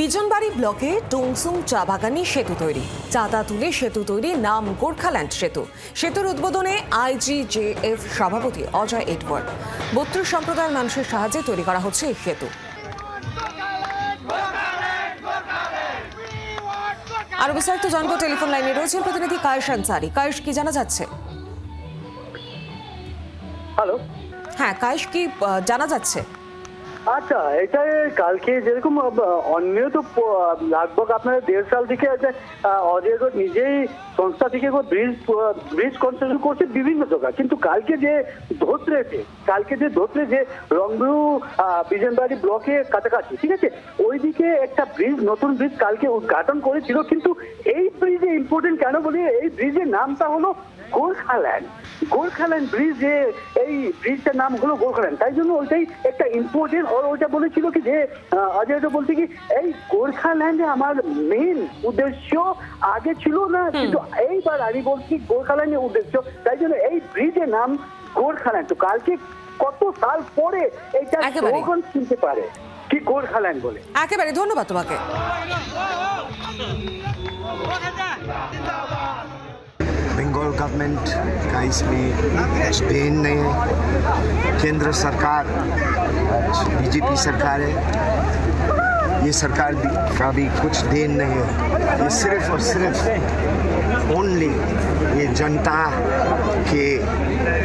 বিজনবাড়ি ব্লকে টুংসুং চা বাগানে সেতু তৈরি। চাঁদা তুলে সেতু তৈরি নাম গোর্খাল্যান্ড সেতু। সেতুর উদ্বোধনে আইজিজেএফ সভাপতি অজয় এডওয়ার্ড। বত্রিশ সম্প্রদায়ের মানুষের সাহায্যে তৈরি করা হচ্ছে এই সেতু। আরও বিস্তারিত জানব টেলিফোন লাইনে রয়েছেন প্রতিনিধি কায়েশ আনসারি। কায়েশ কি জানা যাচ্ছে? হ্যালো। হ্যাঁ কায়েশ কি জানা যাচ্ছে? আচ্ছা এটা কালকে যেরকম অন্য তো লাগভগ আপনার দেড় সাল থেকে আছে অজয় ঘোষ নিজেই সংস্থা থেকে ব্রিজ ব্রিজ কনস্ট্রাকশন করছে বিভিন্ন জায়গায়। কিন্তু কালকে যে ধোত্রেতে কালকে যে ধোত্রে যে রংপুর বিজনবাড়ি ব্লকে কাছাকাছি, ঠিক আছে? ওইদিকে একটা ব্রিজ, নতুন ব্রিজ কালকে উদ্ঘাটন করেছিল, কিন্তু এই ব্রিজে ইম্পর্টেন্ট কেন বলি, এই ব্রিজের নামটা হলো গোর্খাল্যান্ড। গোর্খাল্যান্ড ব্রিজ যে, এই ব্রিজটার নাম হলো গোর্খাল্যান্ড। তাই জন্য ওইটাই একটা ইম্পর্টেন্ট ওইটা বলেছিল কি যে আহ, অজয় তো বলতে কি এই গোর্খাল্যান্ডে আমার মেন উদ্দেশ্য আগে ছিল না কিন্তু এইবার আমি বলছি গোর্খাল্যান্ডের উদ্দেশ্য তাই জন্য এই ব্রিজের নাম গোর্খাল্যান্ড তো কালকে কত সাল পরে এইটা একেবারে। স্লোগান শুনতে পারে কি গোর্খাল্যান্ড বলে একেবারে ধন্যবাদ তোমাকে बंगाल गवर्नमेंट का इसमें कुछ देन नहीं है केंद्र सरकार बीजेपी सरकार है ये सरकार भी का भी कुछ देन नहीं है ये सिर्फ और सिर्फ ओनली ये जनता के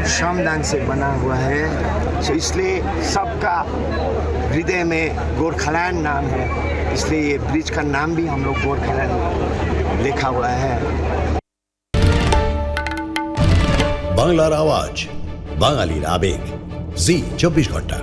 श्रमदान से बना हुआ है तो इसलिए सबका हृदय में गोरखलैंड नाम है इसलिए ये ब्रिज का नाम भी हम लोग गोरखलैंड लिखा हुआ है বাংলার আওয়াজ বাঙালির আবেগ জি চব্বিশ ঘন্টা